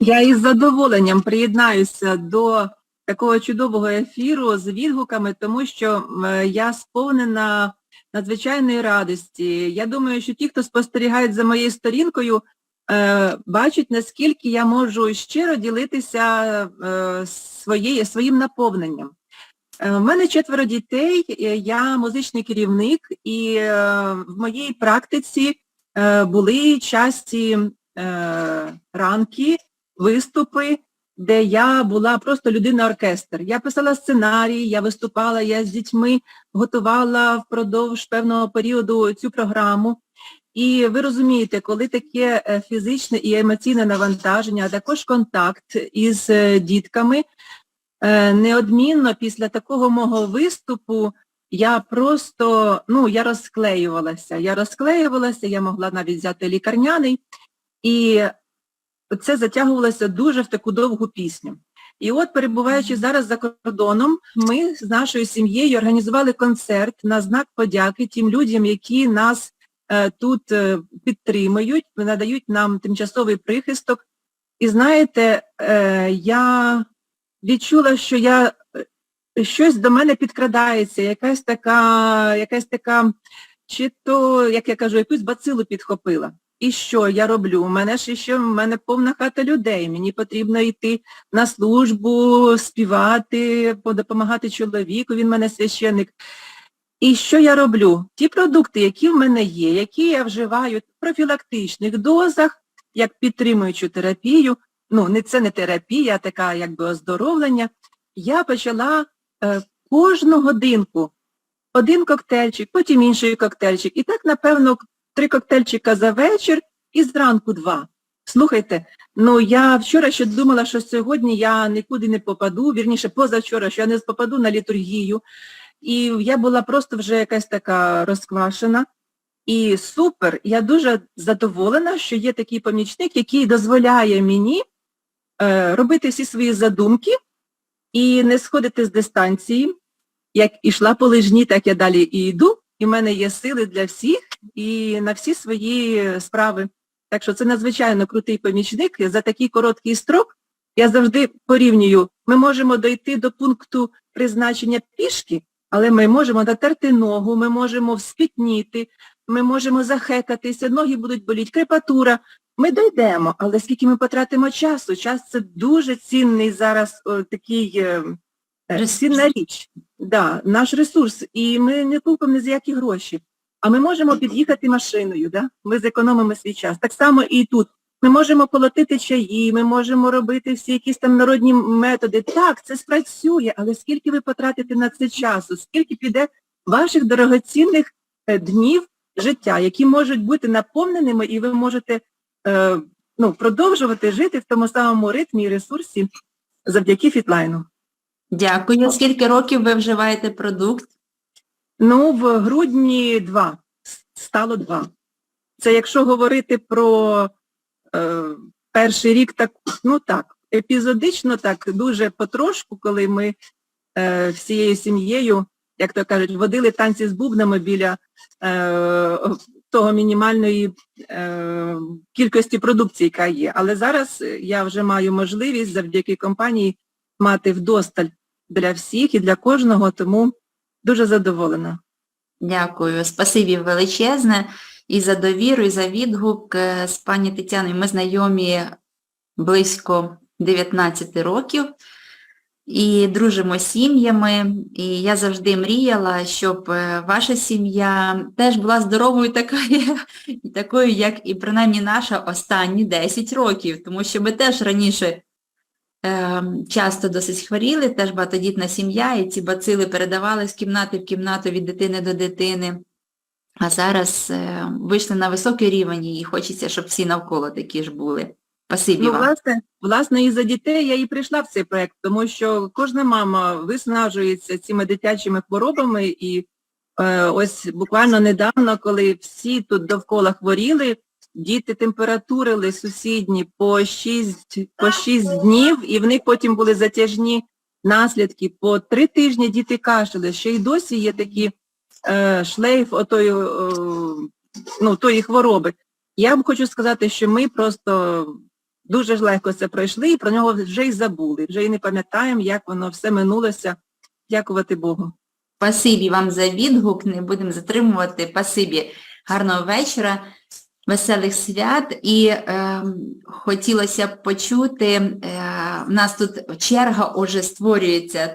Я із задоволенням приєднаюся до такого чудового ефіру з відгуками, тому що е, я сповнена надзвичайної радості. Я думаю, що ті, хто спостерігають за моєю сторінкою, е, бачать, наскільки я можу щиро ділитися е, своєю, своїм наповненням. Е, В мене четверо дітей, е, я музичний керівник, і е, в моїй практиці е, були часті е, ранки, виступи, де я була просто людина-оркестр. Я писала сценарій, я виступала, я з дітьми готувала впродовж певного періоду цю програму. І ви розумієте, коли таке е, фізичне і емоційне навантаження, а також контакт із е, дітками, е, неодмінно після такого мого виступу я просто, ну, я розклеювалася. Я розклеювалася, я могла навіть взяти лікарняний, і це затягувалося дуже в таку довгу пісню. І от, перебуваючи зараз за кордоном, ми з нашою сім'єю організували концерт на знак подяки тим людям, які нас е, тут е, підтримують, надають нам тимчасовий прихисток. І знаєте, е, я відчула, що я е, щось до мене підкрадається, якась така, якась така, чи то, як я кажу, якусь бацилу підхопила. І що я роблю? У мене ж ще в мене повна хата людей. Мені потрібно йти на службу, співати, допомагати чоловіку, він в мене священник. І що я роблю? Ті продукти, які в мене є, які я вживаю в профілактичних дозах, як підтримуючу терапію, ну, не це не терапія, а така якби оздоровлення, я почала е, кожну годинку один коктейльчик, потім інший коктейльчик. І так, напевно, три коктейльчика за вечір і зранку два. Слухайте, ну я вчора ще думала, що сьогодні я нікуди не попаду, вірніше позавчора, що я не попаду на літургію. І я була просто вже якась така розквашена. І супер, я дуже задоволена, що є такий помічник, який дозволяє мені е, робити всі свої задумки і не сходити з дистанції. Як ішла по лижні, так я далі і йду, і в мене є сили для всіх і на всі свої справи. Так що це надзвичайно крутий помічник. За такий короткий строк я завжди порівнюю, ми можемо дойти до пункту призначення пішки, але ми можемо натерти ногу, ми можемо вспітніти, ми можемо захекатися, ноги будуть боліти, крепатура. Ми дійдемо, але скільки ми потратимо часу? Час це дуже цінний зараз о, такий е, е, цінна річ. Да, наш ресурс. І ми не купимо ні за які гроші. А ми можемо під'їхати машиною, да? ми зекономимо свій час. Так само і тут. Ми можемо колотити чаї, ми можемо робити всі якісь там народні методи. Так, це спрацює, але скільки ви потратите на це часу, скільки піде ваших дорогоцінних е, днів життя, які можуть бути наповненими, і ви можете е, ну, продовжувати жити в тому самому ритмі і ресурсі завдяки фітлайну. Дякую. Скільки років ви вживаєте продукт? Ну, в грудні два. Стало два. Це якщо говорити про е, перший рік, так, ну так, епізодично так, дуже потрошку, коли ми е, всією сім'єю, як то кажуть, водили танці з бубнами біля е, того мінімальної е, кількості продукції, яка є. Але зараз я вже маю можливість завдяки компанії мати вдосталь для всіх і для кожного, тому дуже задоволена. Дякую. Спасибі величезне і за довіру, і за відгук Е, з пані Тетяною. Ми знайомі близько 19 років і дружимо з сім'ями. І я завжди мріяла, щоб е, ваша сім'я теж була здоровою такою, такою, як і принаймні наша останні 10 років, тому що ми теж раніше часто досить хворіли, теж багатодітна сім'я, і ці бацили передавали з кімнати в кімнату від дитини до дитини. А зараз е, вийшли на високий рівень і хочеться, щоб всі навколо такі ж були. Спасибі Ну, вам. власне, власне, і за дітей я і прийшла в цей проект, тому що кожна мама виснажується цими дитячими хворобами, і е, ось буквально недавно, коли всі тут довкола хворіли, діти температурили сусідні по 6, по 6 днів, і в них потім були затяжні наслідки. По три тижні діти кашляли, ще й досі є такі е, шлейф отої, е, ну, тої хвороби. Я вам хочу сказати, що ми просто дуже ж легко це пройшли, і про нього вже й забули, вже й не пам'ятаємо, як воно все минулося. Дякувати Богу. Спасибі вам за відгук, не будемо затримувати. Спасибі. Гарного вечора, веселих свят. І е, хотілося б почути, е, в нас тут черга уже створюється,